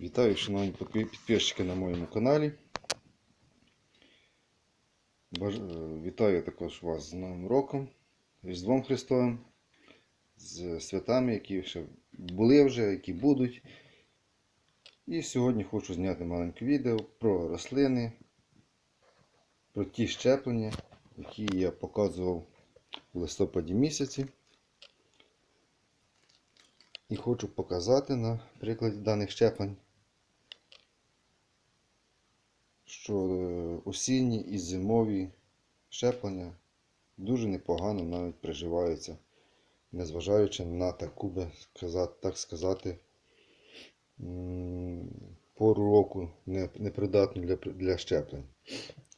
Вітаю, шановні підпи- підписчики на моєму каналі. Е, Вітаю також вас з Новим роком, Різдвом Христовим, з святами, які ще були вже, які будуть. І сьогодні хочу зняти маленьке відео про рослини, про ті щеплення, які я показував у листопаді місяці. І хочу показати на прикладі даних щеплень, що е, осінні і зимові щеплення дуже непогано навіть приживаються, незважаючи на таку би так сказати, пору року непридатну для, щеплень.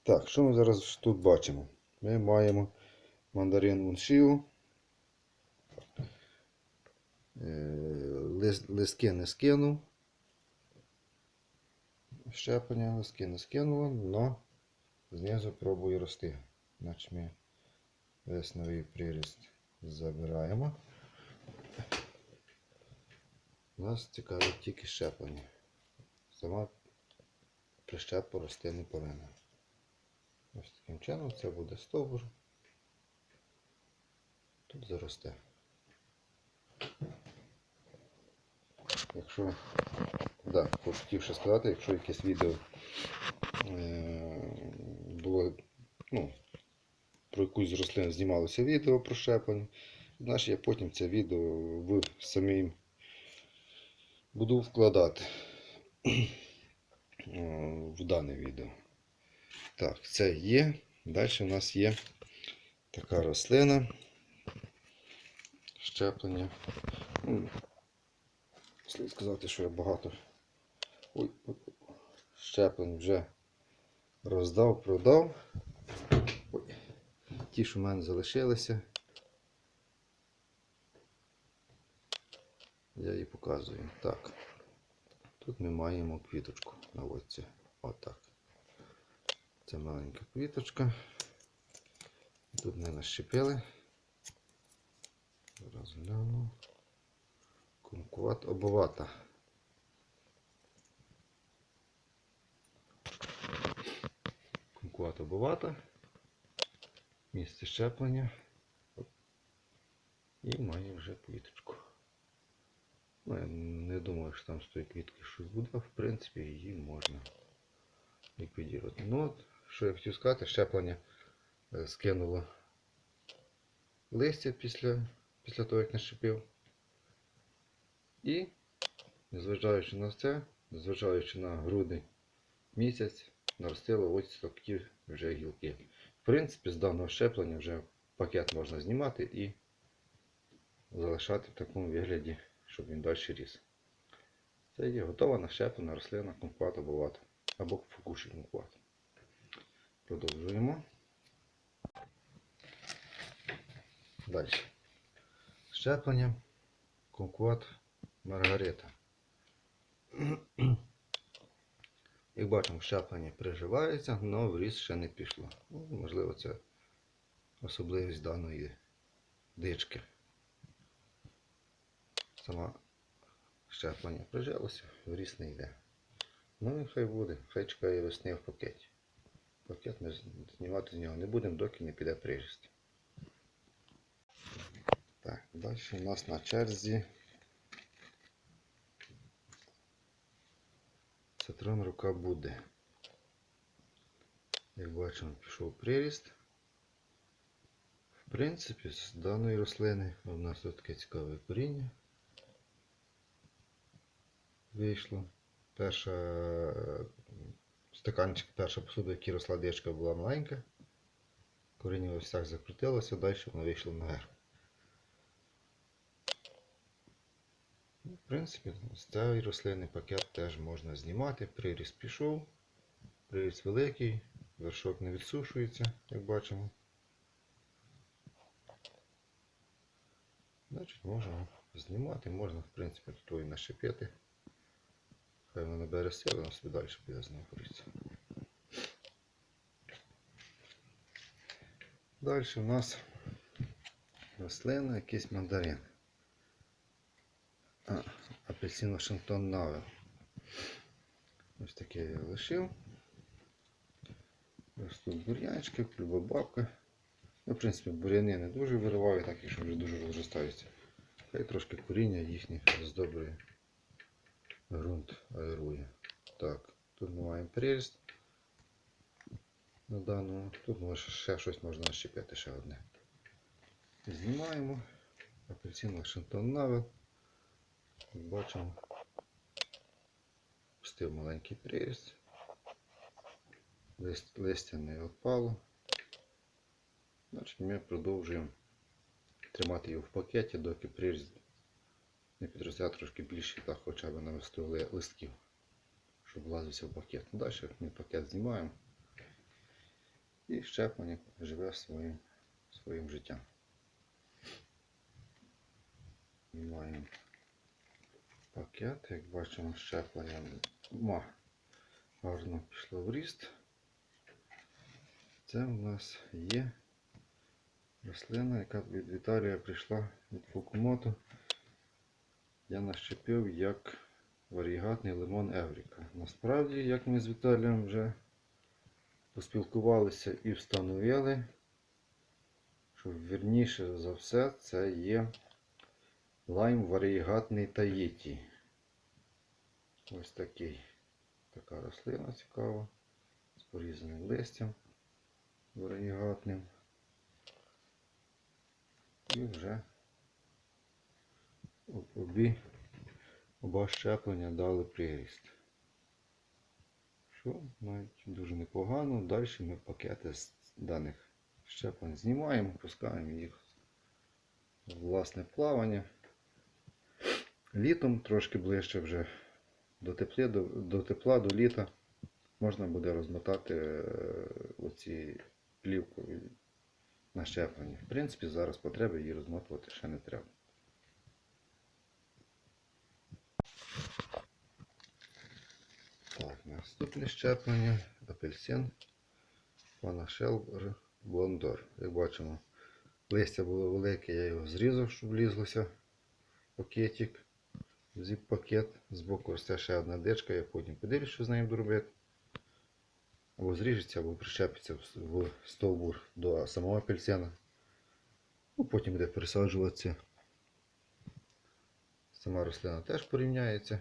Так, що ми зараз тут бачимо? Ми маємо мандарин Муншіо. Лист, листки не скинув. Щеплення листки не скинуло, але знизу пробую рости. Значить ми весь новий приріст забираємо. Нас цікавить тільки щеплення. Сама прищепа рости не повинна. Ось таким чином це буде стовбур. Тут заросте. Якщо, да, хотів ще сказати, якщо якесь відео е, було, ну, про якусь з рослин знімалося відео про щеплення, значить я потім це відео в самим буду вкладати е, в дане відео. Так, це є. Далі у нас є така рослина. Щеплення. Ну, Слід сказати, що я багато ой, щеплень вже роздав, продав. Ой. Ті, що в мене залишилися. Я її показую. Так. Тут ми маємо квіточку на оці. Отак. Це маленька квіточка. Тут ми нащепили. Зараз гляну. Кумкуват обовата. Кумкуват обовата. Місце щеплення. І має вже квіточку. Ну, я не думаю, що там з тої квітки щось буде, в принципі її можна ліквідувати. Ну от, що я хотів сказати, щеплення е, скинуло листя після, після того, як нащепив. І, незважаючи на це, незважаючи на грудень місяць, наростило ось такі вже гілки. В принципі, з даного щеплення вже пакет можна знімати і залишати в такому вигляді, щоб він далі ріс. Це є готова нащеплена рослина кумквата бувата або фукуші кумкват. Продовжуємо. Далі. Щеплення кумкват Маргарита. Як бачимо, щеплення приживається, але в ріст ще не пішло. Ну, можливо, це особливість даної дички. Сама щеплення прижилося, в ріст не йде. Ну і хай буде, хай чекає весни в пакеті. Пакет ми знімати з нього не будемо, доки не піде приріст. Так, далі у нас на черзі Цитрон рука буде. Як бачимо, пішов приріст. В принципі, з даної рослини у нас тут таке цікаве коріння. Вийшло. Перша стаканчик, перша посуда, в росла дичка, була маленька. Коріння ось так закрутилося, далі воно вийшло наверх. Ну, В принципі, з цієї рослини пакет теж можна знімати. Приріст пішов, приріст великий, вершок не відсушується, як бачимо. Значить, можна знімати, можна, в принципі, тут і нащепити. Хай воно набере сили, воно собі далі піде з нею боротися. Далі у нас рослина, якийсь мандарин. Апельсин Вашингтон Навел. Ось таке я лишив. Ось тут бур'янчики, любобабка. Ну, в принципі, бур'яни не дуже вириваю, так якщо вже дуже розростаються. Хай трошки коріння їхніх здобрює. Грунт аерує. Так, тут ми маємо приріст. На даному. Тут може ще щось можна нащепити ще одне. Знімаємо. Апельсин Вашингтон Навел. Як Бачимо. Пустив маленький приріст. Лист, листя не опало. Значить ми продовжуємо тримати його в пакеті, доки приріст не підросте трошки більше, так хоча б навести ли- листків, щоб влазився в пакет. Далі ми пакет знімаємо і щеплення живе своїм, своїм життям. Знімаємо пакет, як бачимо, щеплення ма, гарно пішло в ріст. Це у нас є рослина, яка від Віталія прийшла від Фукумото. Я нащепив як варігатний лимон Евріка. Насправді, як ми з Віталієм вже поспілкувалися і встановили, що вірніше за все це є лайм варігатний таїті. Ось такий. Така рослина цікава, з порізаним листям варігатним. І вже обі оба щеплення дали приріст. Що навіть дуже непогано. Далі ми пакети з даних щеплень знімаємо, пускаємо їх в власне плавання. Літом трошки ближче вже до, теплі, до, до тепла, до літа можна буде розмотати е, оці плівку на щеплення. В принципі, зараз потреби її розмотувати ще не треба. Так, наступне щеплення апельсин пана Шелбер Блондор. Як бачимо, листя було велике, я його зрізав, щоб влізлося пакетик. Зіп-пакет. Збоку росте ще одна дичка, я потім подивлюсь, що з нею буду робити. Або зріжеться, або прищепиться в стовбур до самого апельсина. Ну, потім буде пересаджуватися. Сама рослина теж порівняється.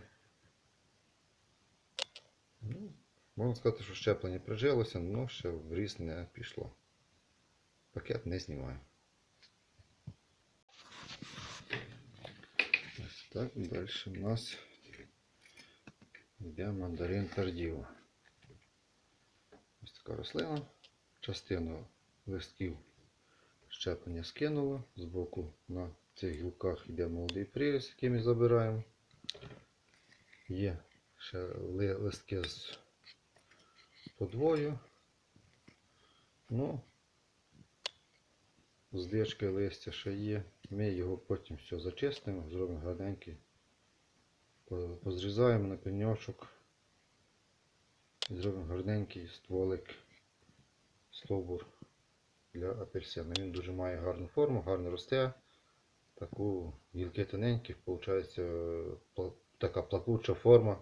Ну, можна сказати, що щеплення прижилося, але ще в не пішло. Пакет не знімаю. Ось так, далі у нас йде мандарин тардіво. Ось така рослина. Частину листків щеплення скинуло. Збоку на цих гілках йде молодий приріст, який ми забираємо. Є ще листки з подвою. Ну, з листя ще є. Ми його потім все зачистимо, зробимо гарненький. Позрізаємо на пеньочок. І зробимо гарненький стволик, стовбур для апельсина. Він дуже має гарну форму, гарно росте. Таку гілки тоненькі, виходить така плакуча форма.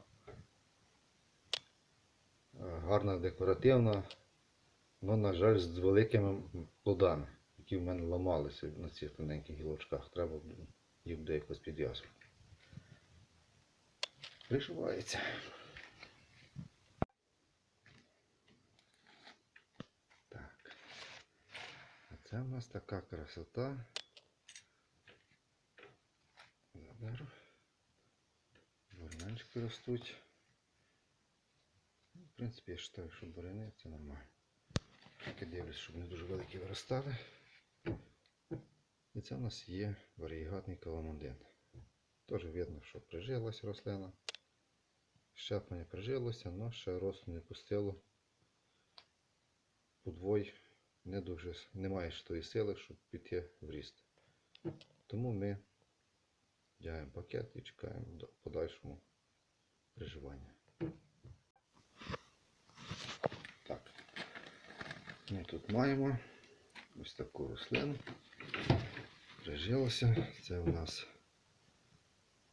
Гарна декоративна, але, на жаль, з великими плодами, які в мене ламалися на цих тоненьких гілочках. Треба їх буде якось підв'язувати. Приживається. Так. А це в нас така красота. Заберу. Бурянчики ростуть. В принципі, я вважаю, що буряни це нормально. Тільки дивлюсь, щоб не дуже великі виростали. І це в нас є варігатний каламандин. Теж видно, що прижилась рослина. Щеплення прижилося, але ще росту не пустило. Подвой не дуже немає ж тої сили, щоб піти в ріст. Тому ми вдягаємо пакет і чекаємо до подальшому приживання. Так. Ми тут маємо ось таку рослину. Прижилося. Це у нас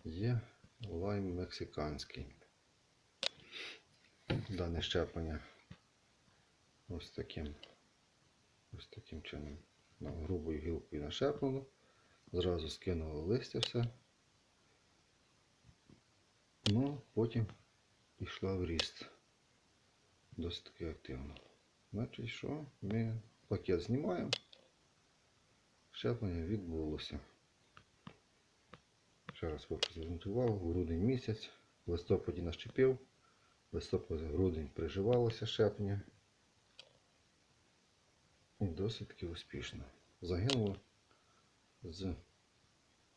є лайм мексиканський. дане щеплення ось таким, ось таким чином. Грубою гілкою нашеплено. Зразу скинуло листя все. Ну, потім пішла в ріст. Досить таки активно. Значить, що ми пакет знімаємо. Щеплення відбулося. Ще раз звернути увагу, грудень місяць, в листопаді нащепив, листопад, грудень приживалося щеплення. І досить таки успішно. Загинуло з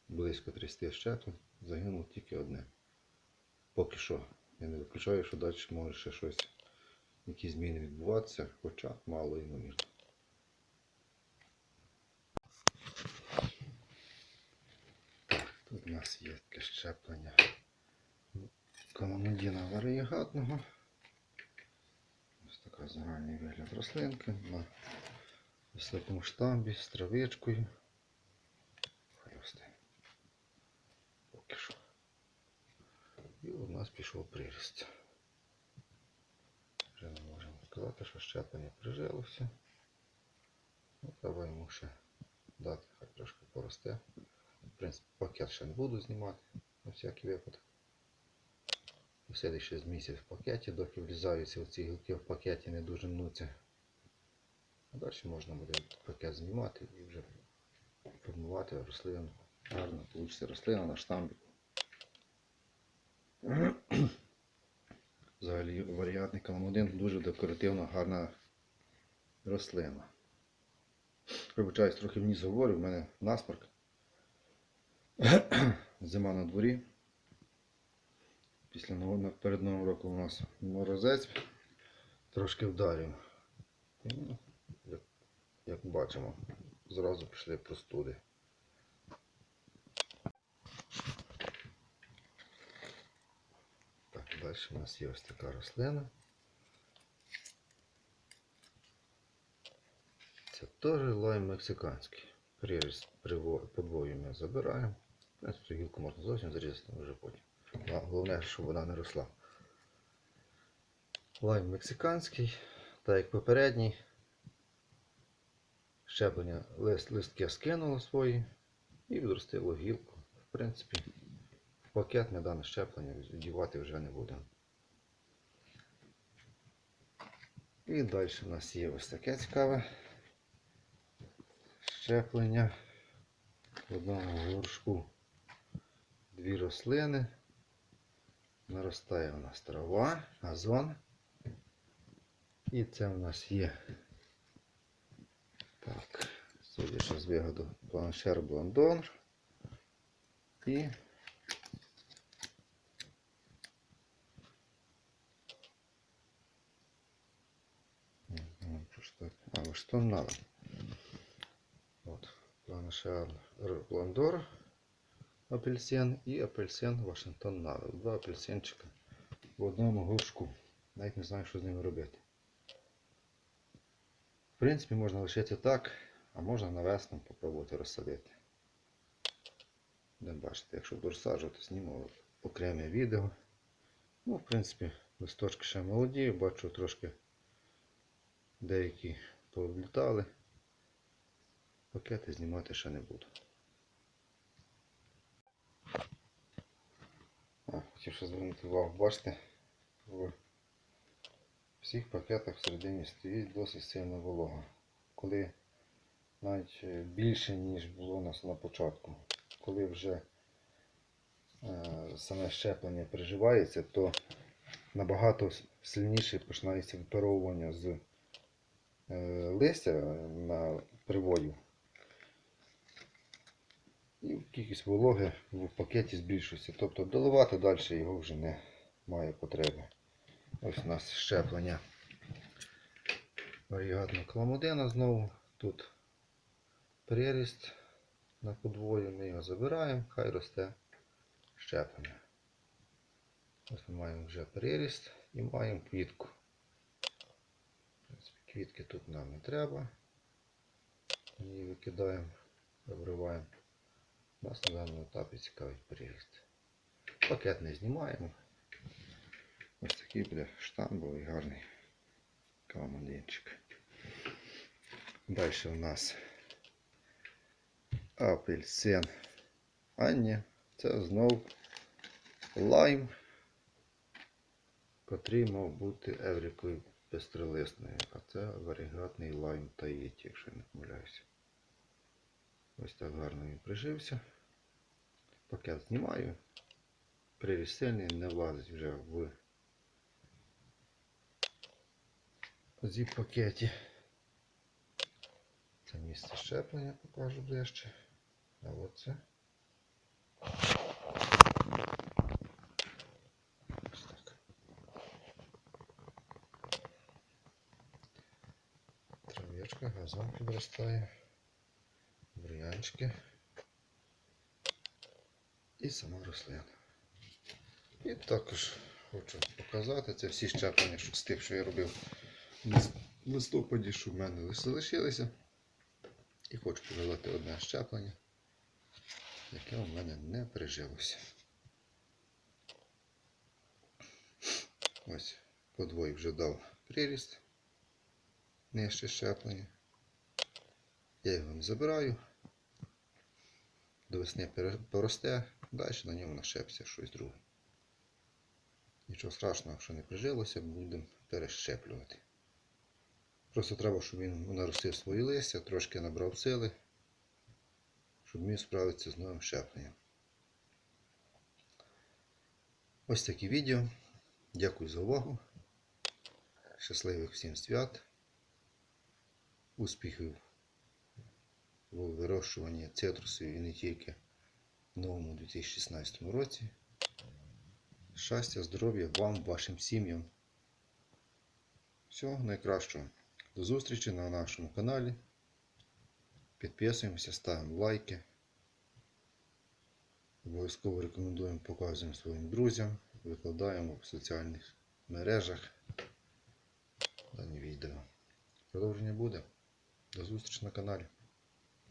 близько 30 щеплень, загинуло тільки одне. Поки що. Я не виключаю, що далі може ще щось, якісь зміни відбуватися, хоча мало ймовірно. Тут у нас щеплення коломодіна варієгатного. Ось така загальний вигляд рослинки на високому штамбі з травичкою. Хай росте. Поки що. І у нас пішов приріст. Вже не можемо сказати, що щеплення прижилося. Ну, треба йому ще дати, хай трошки поросте. Принципі, пакет ще не буду знімати на всякий випадок. Посидить ще з місяць в пакеті, доки влізаються оці гілки в пакеті, не дуже мнуться. А далі можна буде пакет знімати і вже формувати рослину. Гарно вийде рослина на штамбі. Взагалі варіатний каламудин дуже декоративна, гарна рослина. Вибачаюсь, трохи вниз говорю, в мене насморк. Зима на дворі. Після перед Новим роком у нас морозець трошки вдарив. Ну, як, як бачимо, зразу пішли простуди. Так, далі у нас є ось така рослина. Це теж лайм мексиканський. Приріст подвою ми забираємо. В цю гілку можна зовсім зрізати вже потім. Головне, щоб вона не росла. Лайм мексиканський, так як попередній. Щеплення лист, листки скинуло свої і відростило гілку. В принципі, в пакет ми дане щеплення вдівати вже не будемо. І далі у нас є ось таке цікаве щеплення в одному горшку. Дві рослини. Наростає у нас трава, газон. І це у нас є. Так, судячи з вигляду планшер блондон. І? А, що надо. От, планшер блондор апельсин і апельсин Вашингтон Навел. Два апельсинчика в одному горшку. Навіть не знаю, що з ними робити. В принципі, можна лишити так, а можна навесно попробувати розсадити. Не бачите, якщо буду розсаджувати, зніму окреме відео. Ну, в принципі, листочки ще молоді, бачу трошки деякі повлітали. Пакети знімати ще не буду. Хотів ще звернути увагу, бачите, в всіх пакетах всередині стоїть досить сильна волога. Коли навіть е, більше, ніж було у нас на початку. Коли вже е, саме щеплення приживається, то набагато сильніше починається випаровування з е, листя на приводів. І кількість вологи в пакеті збільшується. Тобто доливати далі його вже не має потреби. Ось у нас щеплення варігатного каламудина знову. Тут приріст на подвою, ми його забираємо, хай росте щеплення. Ось ми маємо вже приріст і маємо квітку. Квітки тут нам не треба. Її викидаємо, обриваємо. Нас на даному етапі цікавить приріст. Пакет не знімаємо. Ось такий буде штамбовий гарний каламандинчик. Далі у нас апельсин. А ні, це знов лайм, котрий мав бути еврикою пестролисною, а це варігатний лайм таїті, якщо не помиляюся. Ось так гарно він прижився. Пакет знімаю. Приріст не влазить вже в зіп пакеті. Це місце щеплення покажу ближче. А оце. Ось так. Трав'ячка, газон підростає, бур'янчики і сама рослина. І також хочу показати, це всі щеплення що з тих, що я робив в листопаді, що в мене залишилися. І хочу показати одне щеплення, яке у мене не пережилося. Ось подвой вже дав приріст нижче щеплення. Я його забираю. До весни поросте, далі на ньому нашепся щось друге. Нічого страшного, що не прижилося, будемо перещеплювати. Просто треба, щоб він наростив свої листя, трошки набрав сили, щоб міг справитися з новим щепленням. Ось таке відео. Дякую за увагу. Щасливих всім свят. Успіхів у вирощуванні цитрусів і не тільки в новому 2016 році. Щастя, здоров'я вам, вашим сім'ям. Всього найкращого. До зустрічі на нашому каналі. Підписуємося, ставимо лайки. Обов'язково рекомендуємо, показуємо своїм друзям, викладаємо в соціальних мережах дані відео. Продовження буде. До зустрічі на каналі.